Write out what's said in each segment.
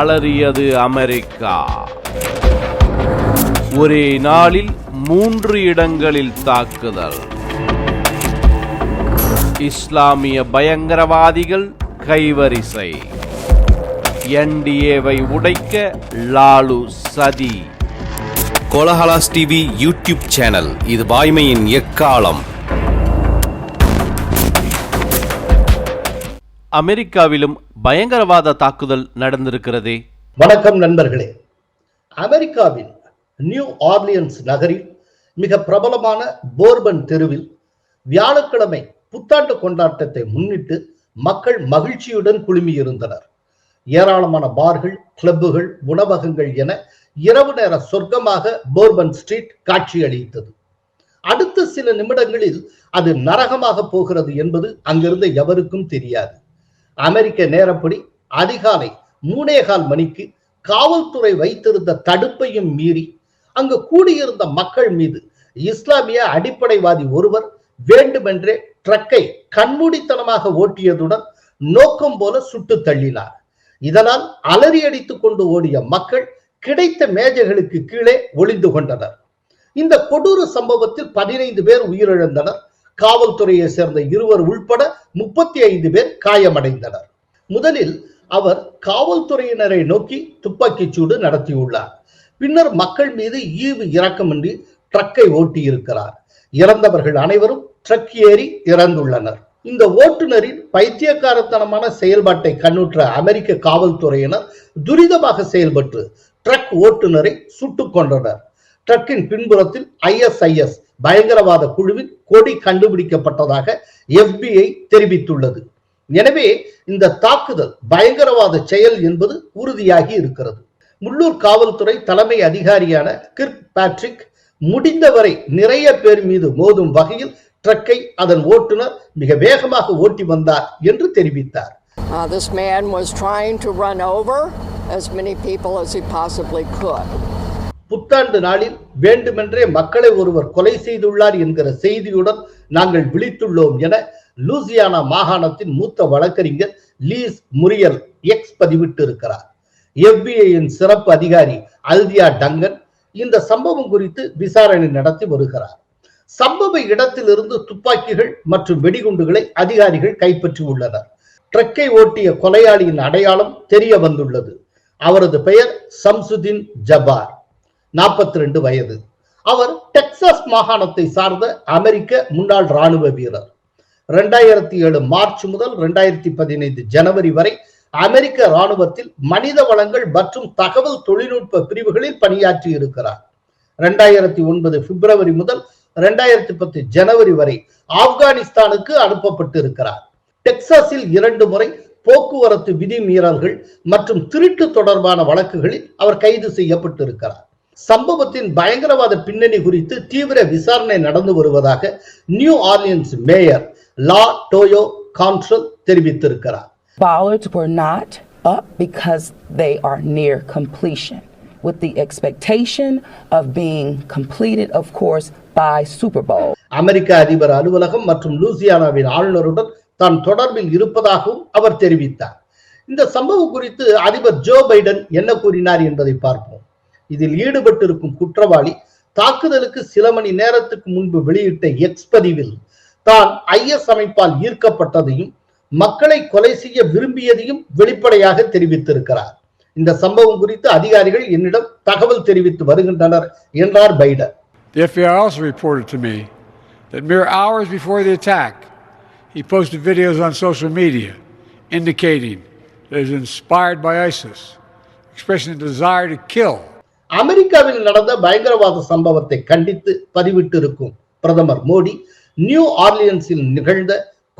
அலறியது America. ஒரே நாளில் மூன்று இடங்களில் தாக்குதல். இஸ்லாமிய பயங்கரவாதிகள் கைவரிசை. என்டிஏவை உடைக்க லாலு சதி. Kolahalas TV YouTube channel. இது வாய்மையின் எக்காலம். அமெரிக்காவிலும் பயங்கரவாத தாக்குதல் நடந்திருக்கிறதே. வணக்கம் நண்பர்களே. அமெரிக்காவின் நியூ ஆர்லியன்ஸ் நகரில் மிக பிரபலமான போர்பன் தெருவில் வியாழக்கிழமை புத்தாண்டு கொண்டாட்டத்தை முன்னிட்டு மக்கள் மகிழ்ச்சியுடன் குழுமியிருந்தனர். ஏராளமான பார்கள் கிளப்புகள் உணவகங்கள் என இரவு நேர சொர்க்கமாக போர்பன் ஸ்ட்ரீட் காட்சியளித்தது. அடுத்த சில நிமிடங்களில் அது நரகமாக போகிறது என்பது அங்கிருந்த எவருக்கும் தெரியாது. அமெரிக்க நேரப்படி அதிகாலை மூணேகால் மணிக்கு காவல்துறை வைத்திருந்த தடுப்பையும் மீறி அங்கு கூடியிருந்த மக்கள் மீது இஸ்லாமிய அடிப்படைவாதி ஒருவர் வேண்டுமென்றே ட்ரக்கை கண்மூடித்தனமாக ஓட்டியதுடன் நோக்கம் போல சுட்டு தள்ளினார். இதனால் அலறி அடித்துக் கொண்டு ஓடிய மக்கள் கிடைத்த மேஜைகளுக்கு கீழே ஒளிந்து கொண்டனர். இந்த கொடூர சம்பவத்தில் பதினைந்து பேர் உயிரிழந்தனர். காவல்துறையை சேர்ந்த இருவர் உள்பட முப்பத்தி ஐந்து பேர் காயமடைந்தனர். முதலில் அவர் காவல்துறையினரை நோக்கி துப்பாக்கிச் சூடு நடத்தியுள்ளார். பின்னர் மக்கள் மீது ஈவு இரக்கமின்றி ட்ரக்கை ஓட்டியிருக்கிறார். இறந்தவர்கள் அனைவரும் ட்ரக் ஏறி இறந்துள்ளனர். இந்த ஓட்டுநரின் பைத்தியக்காரத்தனமான செயல்பாட்டை கண்ணுற்ற அமெரிக்க காவல்துறையினர் துரிதமாக செயல்பட்டு ட்ரக் ஓட்டுநரை சுட்டுக் கொண்டனர் ட்ரக்கின் பின்புறத்தில் ஐஎஸ்ஐஎஸ் பயங்கரவாத குழுவின் கொடி கண்டுபிடிக்கப்பட்டதாக எஃபிஐ தெரிவித்துள்ளது. எனவே இந்த தாக்குதல் பயங்கரவாத செயல் என்பது உறுதியாகி இருக்கிறது. உள்ளூர் காவல்துறை தலைமை அதிகாரியான கிர்க் பேட்ரிக் முடிந்தவரை நிறைய பேர் மீது மோதும் வகையில் ட்ரக்கை அதன் ஓட்டுநர் மிக வேகமாக ஓட்டி வந்தார் என்று தெரிவித்தார். Uh, this man was trying to run over as many people as he possibly could. புத்தாண்டு நாளில் வேண்டுமென்றே மக்களை ஒருவர் கொலை செய்துள்ளார் என்கிற செய்தியுடன் நாங்கள் விழித்துள்ளோம் என லூசியானா மாகாணத்தின் மூத்த வழக்கறிஞர் லீஸ் முரியல் எக்ஸ் பதிவிட்டு இருக்கிறார் எஃபிஐயின் சிறப்பு அதிகாரி அல்தியா டங்கன் இந்த சம்பவம் குறித்து விசாரணை நடத்தி வருகிறார். சம்பவ இடத்திலிருந்து துப்பாக்கிகள் மற்றும் வெடிகுண்டுகளை அதிகாரிகள் கைப்பற்றி உள்ளனர் ட்ரக்கை ஓட்டிய கொலையாளியின் அடையாளம் தெரிய வந்துள்ளது. அவரது பெயர் சம்சுதீன் ஜபார். நாற்பத்தி ரெண்டு வயது. அவர் டெக்சாஸ் மாகாணத்தை சார்ந்த அமெரிக்க முன்னாள் ராணுவ வீரர். ரெண்டாயிரத்தி ஏழு மார்ச் முதல் ரெண்டாயிரத்தி பதினைந்து ஜனவரி வரை அமெரிக்க ராணுவத்தில் மனித வளங்கள் மற்றும் தகவல் தொழில்நுட்ப பிரிவுகளில் பணியாற்றி இருக்கிறார். ரெண்டாயிரத்தி ஒன்பது பிப்ரவரி முதல் ரெண்டாயிரத்தி பத்து ஜனவரி வரை ஆப்கானிஸ்தானுக்கு அனுப்பப்பட்டு இருக்கிறார் டெக்சாஸில் இரண்டு முறை போக்குவரத்து விதி மீறல்கள் மற்றும் திருட்டு தொடர்பான வழக்குகளில் அவர் கைது செய்யப்பட்டிருக்கிறார். சம்பவத்தின் பயங்கரவாத பின்னணி குறித்து தீவிர விசாரணை நடந்து வருவதாக New Orleans mayor LaToya Cantrell தெரிவித்திருக்கிறார். Bollards were not up because they are near completion, with the expectation of being completed, of course, by Super Bowl. அமெரிக்க அதிபர் அலுவலகம் மற்றும் லூசியானாவின் ஆளுநருடன் தான் தொடர்பில் இருப்பதாகவும் அவர் தெரிவித்தார். இந்த சம்பவம் குறித்து அதிபர் ஜோ பைடன் என்ன கூறினார் என்பதை பார்ப்போம். இதில் ஈடுபட்டிருக்கும் குற்றவாளி தாக்குதலுக்கு சில மணி நேரத்துக்கு முன்பு வெளியிட்ட எக்ஸ் பதிவில் தான் ஐஎஸ் அமைப்பால் ஈர்க்கப்பட்டதையும் மக்களை கொலை செய்ய விரும்பியதையும் வெளிப்படையாக தெரிவித்திருக்கிறார் இந்த சம்பவம் குறித்து அதிகாரிகள் என்னிடம் தகவல் தெரிவித்து வருகின்றனர் என்றார் Biden The FBI also reported to me that mere hours before the attack, he posted videos on social media indicating that he was inspired by ISIS, expressing a desire to kill. அமெரிக்காவில் நடந்த பயங்கரவாத சம்பவத்தை கண்டித்து பதிவிட்டிருக்கும் பிரதமர் Modi new ஆர்லியன்ஸில் நிகழ்ந்த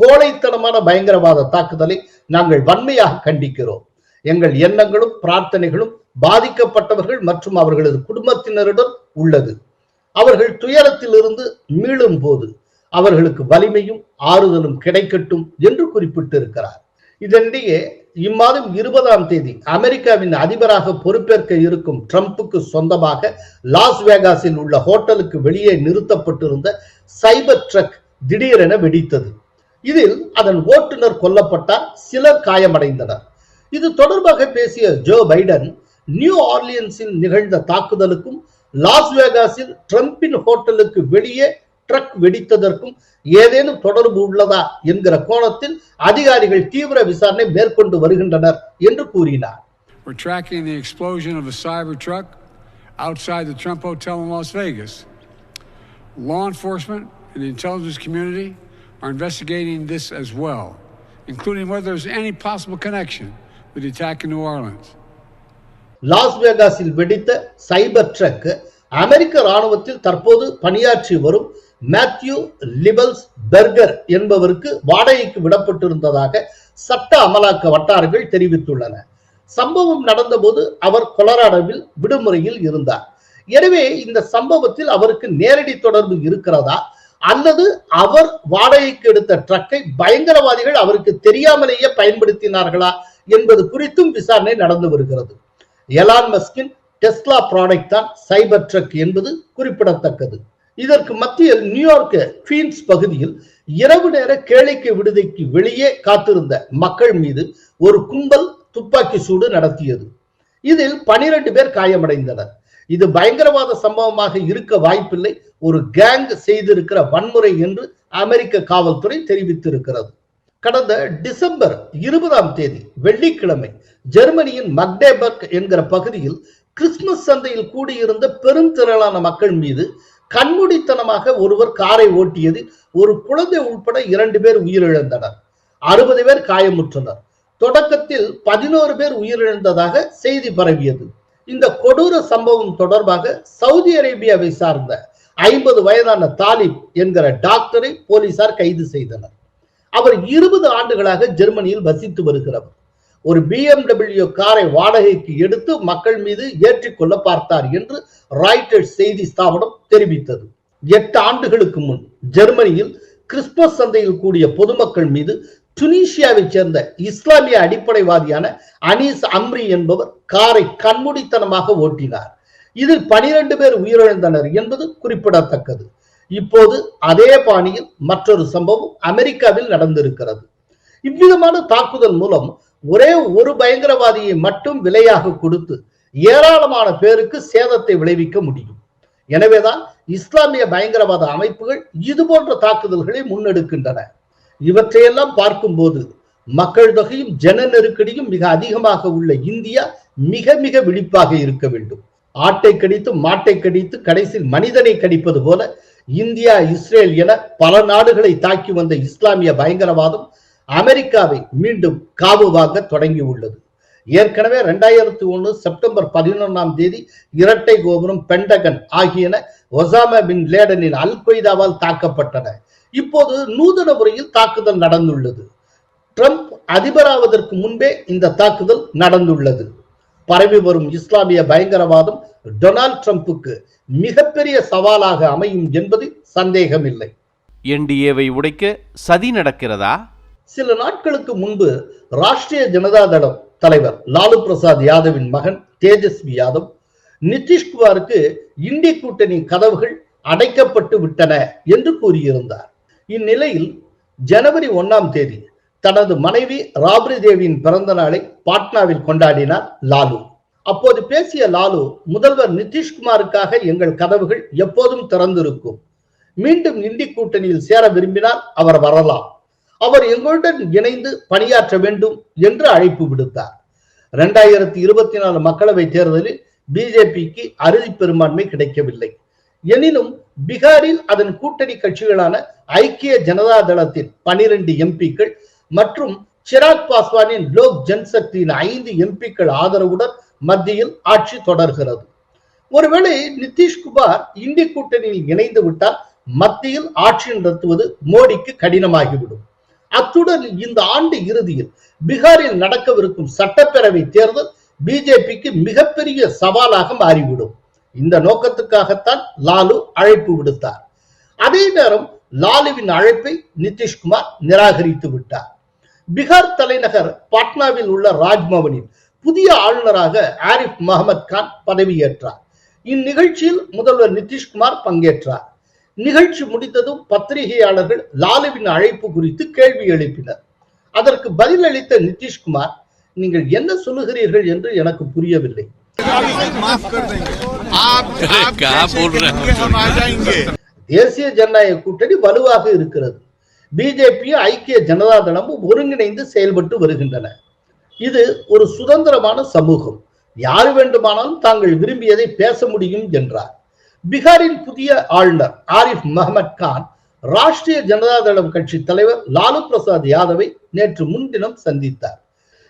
கோழைத்தனமான பயங்கரவாத தாக்குதலை நாங்கள் வன்மையாக கண்டிக்கிறோம். எங்கள் எண்ணங்களும் பிரார்த்தனைகளும் பாதிக்கப்பட்டவர்கள் மற்றும் அவர்களது குடும்பத்தினருடன் உள்ளது. அவர்கள் துயரத்திலிருந்து மீளும் போது அவர்களுக்கு வலிமையும் ஆறுதலும் கிடைக்கட்டும் என்று குறிப்பிட்டிருக்கிறார். இதனிடையே இம்மாதம் இருபதாம் தேதி அமெரிக்காவின் அதிபராக பொறுப்பேற்க இருக்கும் ட்ரம்ப்புக்கு சொந்தமாக லாஸ் வேகாஸில் உள்ள ஹோட்டலுக்கு வெளியே நிறுத்தப்பட்டிருந்த சைபர் ட்ரக் திடீரென வெடித்தது. இதில் அதன் ஓட்டுநர் கொல்லப்பட்டார் சிலர் காயமடைந்தனர். இது தொடர்பாக பேசிய ஜோ பைடன் நியூ ஆர்லியன்ஸில் நிகழ்ந்த தாக்குதலுக்கும் லாஸ் வேகாஸில் ட்ரம்பின் ஹோட்டலுக்கு வெளியே ட்ரக் வெடித்ததற்கும் ஏதேனும் தொடர்பு உள்ளதா என்கிற கோணத்தில் அதிகாரிகள் தீவிர விசாரணை மேற்கொண்டு வருகின்றனர் என்று கூறினார் We're tracking the explosion of a cyber truck outside the Trump Hotel in Las Vegas. Law enforcement and the intelligence community are investigating this as well, including whether there's any possible connection with the attack in New Orleans. Las வேகாஸில் வெடித்த சைபர் drug அமெரிக்க ராணுவத்தில் தற்போது பணியாற்றி வரும் Matthew லிபல்ஸ் Berger என்பவருக்கு வாடகைக்கு விடப்பட்டிருந்ததாக சட்ட அமலாக்க வட்டாரங்கள் தெரிவித்துள்ளன. சம்பவம் நடந்தபோது அவர் கொலராடோவில் விடுமுறையில் இருந்தார். எனவே இந்த சம்பவத்தில் அவருக்கு நேரடி தொடர்பு இருக்கிறதா? அல்லது அவர் வாடகைக்கு எடுத்த ட்ரக்கை பயங்கரவாதிகள் அவருக்கு தெரியாமலேயே பயன்படுத்தினார்களா என்பது குறித்தும் விசாரணை நடந்து வருகிறது. எலான் மஸ்கின் டெஸ்லா ப்ராடக்ட் தான் சைபர் ட்ரக் என்பது குறிப்பிடத்தக்கது. இதற்கு மத்தியில் நியூயார்க் குவீன்ஸ் பகுதியில் இரவு நேர கேளிக்கை விடுதிக்கு வெளியே காத்திருந்த மக்கள் மீது ஒரு கும்பல் துப்பாக்கி சூடு நடத்தியது. இதில் பனிரெண்டு பேர் காயமடைந்தனர். இது பயங்கரவாத சம்பவமாக இருக்க வாய்ப்பில்லை. ஒரு கேங் செய்திருக்கிற வன்முறை என்று அமெரிக்க காவல்துறை தெரிவித்திருக்கிறது. கடந்த டிசம்பர் இருபதாம் தேதி வெள்ளிக்கிழமை ஜெர்மனியின் மக்டேபர்க் என்கிற பகுதியில் கிறிஸ்துமஸ் சந்தையில் கூடியிருந்த பெருந்திரளான மக்கள் மீது கண்மூடித்தனமாக ஒருவர் காரை ஓட்டியதில் ஒரு குழந்தை உட்பட இரண்டு பேர் உயிரிழந்தனர். அறுபது பேர் காயமுற்றனர். தொடக்கத்தில் பதினோரு பேர் உயிரிழந்ததாக செய்தி பரவியது. இந்த கொடூர சம்பவம் தொடர்பாக சவுதி அரேபியாவை சார்ந்த ஐம்பது வயதான தாலிப் என்கிற டாக்டரை போலீசார் கைது செய்தனர். அவர் இருபது ஆண்டுகளாக ஜெர்மனியில் வசித்து வருகிறவர். ஒரு பிஎம்டபிள்யூ காரை வாடகைக்கு எடுத்து மக்கள் மீது ஏற்றிக்கொள்ள பார்த்தார் என்று ராய்டர்ஸ் செய்தி ஸ்தாபனம் தெரிவித்தது. எட்டு ஆண்டுகளுக்கு முன் ஜெர்மனியில் கிறிஸ்துமஸ் சந்தையில் கூடிய பொதுமக்கள் மீது துனிசியாவைச் சேர்ந்த இஸ்லாமிய அடிப்படைவாதியான அனீஸ் அம்ரி என்பவர் காரை கண்மூடித்தனமாக ஓட்டினார். இதில் பனிரெண்டு பேர் உயிரிழந்தனர் என்பது குறிப்பிடத்தக்கது. இப்போது அதே பாணியில் மற்றொரு சம்பவம் அமெரிக்காவில் நடந்திருக்கிறது. இவ்விதமான தாக்குதல் மூலம் ஒரே ஒரு பயங்கரவாதியை மட்டும் விலையாக கொடுத்து ஏராளமான பேருக்கு சேதத்தை விளைவிக்க முடியும். எனவேதான் இஸ்லாமிய பயங்கரவாத அமைப்புகள் இது போன்ற தாக்குதல்களை முன்னெடுக்கின்றன. இவற்றையெல்லாம் பார்க்கும்போது மக்கள் தொகையும் ஜன நெருக்கடியும் மிக அதிகமாக உள்ள இந்தியா மிக மிக விழிப்பாக இருக்க வேண்டும். ஆட்டை கடித்து மாட்டை கடித்து கடைசியில் மனிதனை கடிப்பது போல இந்தியா இஸ்ரேல் என பல நாடுகளை தாக்கி வந்த இஸ்லாமிய பயங்கரவாதம் அமெரிக்காவை மீண்டும் காவு வாங்க தொடங்கி உள்ளது ஏற்கனவே ரெண்டாயிரத்தி ஒண்ணு செப்டம்பர் பதினொன்றாம் தேதி இரட்டை கோபுரம் பெண்டகன் ஆகியன ஒசாமா பின் லேடனின் அல் கொய்தாவால் தாக்கப்பட்டன. இப்போது நூதன முறையில் தாக்குதல் நடந்துள்ளது. ட்ரம்ப் அதிபராவதற்கு முன்பே இந்த தாக்குதல் நடந்துள்ளது. பரவி வரும் இஸ்லாமிய பயங்கரவாதம் டொனால்ட் ட்ரம்புக்கு மிகப்பெரிய சவாலாக அமையும் என்பது சந்தேகமில்லை. என்டிஏவை உடைக்க சதி நடக்கிறதா? சில நாட்களுக்கு முன்பு ராஷ்டிரிய ஜனதா தளம் தலைவர் லாலு பிரசாத் யாதவின் மகன் தேஜஸ்வி யாதவ் நிதிஷ்குமாருக்கு இந்திய கூட்டணி கதவுகள் அடைக்கப்பட்டு விட்டன என்று கூறியிருந்தார். இந்நிலையில் ஜனவரி ஒன்னாம் தேதி தனது மனைவி ராப்ரி தேவியின் பிறந்த நாளை பாட்னாவில் கொண்டாடினார் லாலு. அப்போது பேசிய லாலு முதல்வர் நிதிஷ்குமாருக்காக எங்கள் கதவுகள் எப்போதும் திறந்திருக்கும். மீண்டும் இந்தி கூட்டணியில் சேர விரும்பினால் அவர் வரலாம். அவர் எங்களுடன் இணைந்து பணியாற்ற வேண்டும் என்று அழைப்பு விடுத்தார். இரண்டாயிரத்தி இருபத்தி நாலு மக்களவை தேர்தலில் பிஜேபிக்கு அறுதி பெரும்பான்மை கிடைக்கவில்லை. எனினும் பீகாரில் அதன் கூட்டணி கட்சிகளான ஐக்கிய ஜனதா தளத்தின் பனிரெண்டு எம்பிக்கள் மற்றும் சிராக் பாஸ்வானின் லோக் ஜன்சக்தியின் ஐந்து எம்பிக்கள் ஆதரவுடன் மத்தியில் ஆட்சி தொடர்கிறது. ஒருவேளை நிதிஷ்குமார் இந்தி கூட்டணியில் இணைந்து விட்டால் மத்தியில் ஆட்சி நடத்துவது மோடிக்கு கடினமாகிவிடும். அத்துடன் இந்த ஆண்டு இறுதியில் பீகாரில் நடக்கவிருக்கும் சட்டப்பேரவை தேர்தல் பிஜேபிக்கு மிகப்பெரிய சவாலாக மாறிவிடும். இந்த நோக்கத்துக்காகத்தான் லாலு அழைப்பு விடுத்தார். அதே நேரம் லாலுவின் அழைப்பை நிதிஷ்குமார் நிராகரித்து விட்டார். பீகார் தலைநகர் பாட்னாவில் உள்ள ராஜ்பவனில் புதிய ஆளுநராக ஆரிஃப் முகமது கான் பதவியேற்றார். இந்நிகழ்ச்சியில் முதல்வர் நிதிஷ்குமார் பங்கேற்றார். நிகழ்ச்சி முடித்ததும் பத்திரிகையாளர்கள் லாலுவின் அழைப்பு குறித்து கேள்வி எழுப்பினர். அதற்கு பதிலளித்த நிதிஷ்குமார் நீங்கள் என்ன சொல்லுகிறீர்கள் என்று எனக்கு புரியவில்லை. தேசிய ஜனநாயக கூட்டணி வலுவாக இருக்கிறது. பிஜேபி ஐக்கிய ஜனதா தளமும் ஒருங்கிணைந்து செயல்பட்டு வருகின்றன. இது ஒரு சுதந்திரமான சமூகம். யார் வேண்டுமானாலும் தாங்கள் விரும்பியதை பேச முடியும் என்றார். பீகாரின் புதிய ஆளுநர் ஆரிஃப் மஹமத் கான் ராஷ்டிரிய ஜனதா தளம் கட்சி தலைவர் லாலு பிரசாத் யாதவை நேற்று முன்தினம் சந்தித்தார்.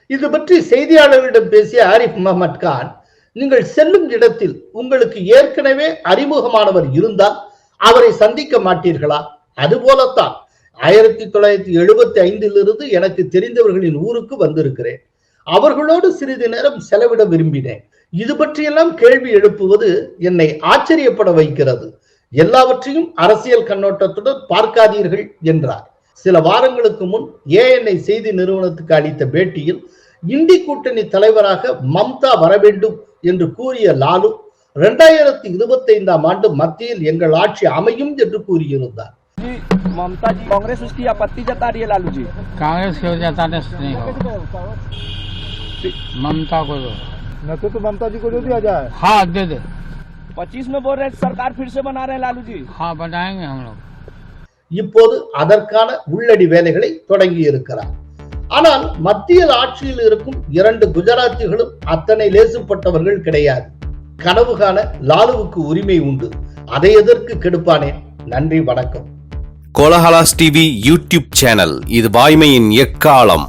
இது பற்றி செய்தியாளர்களிடம் பேசிய ஆரிஃப் மஹமத் கான் நீங்கள் செல்லும் இடத்தில் உங்களுக்கு ஏற்கனவே அறிமுகமானவர் இருந்தால் அவரை சந்திக்க மாட்டீர்களா? அதுபோலத்தான் ஆயிரத்தி தொள்ளாயிரத்தி எழுபத்தி ஐந்திலிருந்து எனக்கு தெரிந்தவர்களின் ஊருக்கு வந்திருக்கிறேன். அவர்களோடு சிறிது நேரம் செலவிட விரும்பினேன். இது பற்றியெல்லாம் கேள்வி எழுப்புவது என்னை ஆச்சரியப்பட வைக்கிறது எல்லாவற்றையும் அரசியல் கண்ணோட்டத்துடன் பார்க்காதீர்கள் என்றார் சில வாரங்களுக்கு முன் ஏஎன்ஐ செய்தி நிறுவனத்துக்கு அளித்த பேட்டியில் இந்தி கூட்டணி தலைவராக மம்தா வர வேண்டும் என்று கூறிய லாலு இரண்டாயிரத்தி இருபத்தி ஐந்தாம் ஆண்டு மத்தியில் எங்கள் ஆட்சி அமையும் என்று கூறியிருந்தார் ममता जी कांग्रेस उसकी आपत्ति जता रही है लालू जी कांग्रेस के जाता नहीं हो ममता को दो न तो, तो ममता जी को दे दिया जाए हाँ दे दे पच्चीस में बोल रहे हैं सरकार फिर से बना रहे हैं लालू जी हाँ बनाएंगे हम लोग இப்போது அதற்கான உள்ளடி வேலைகளை தொடங்கி இருக்கிறார் ஆனால் மத்தியில் ஆட்சியில் இருக்கும் இரண்டு குஜராத்திகளும் அத்தனை லேசுப்பட்டவர்கள் கிடையாது கனவு காண லாலுவுக்கு உரிமை உண்டு அதை எதற்கு கெடுப்பானே நன்றி வணக்கம் கோலஹலாஸ் டிவி யூடியூப் சேனல் இது வாய்மையின் எக்காலம்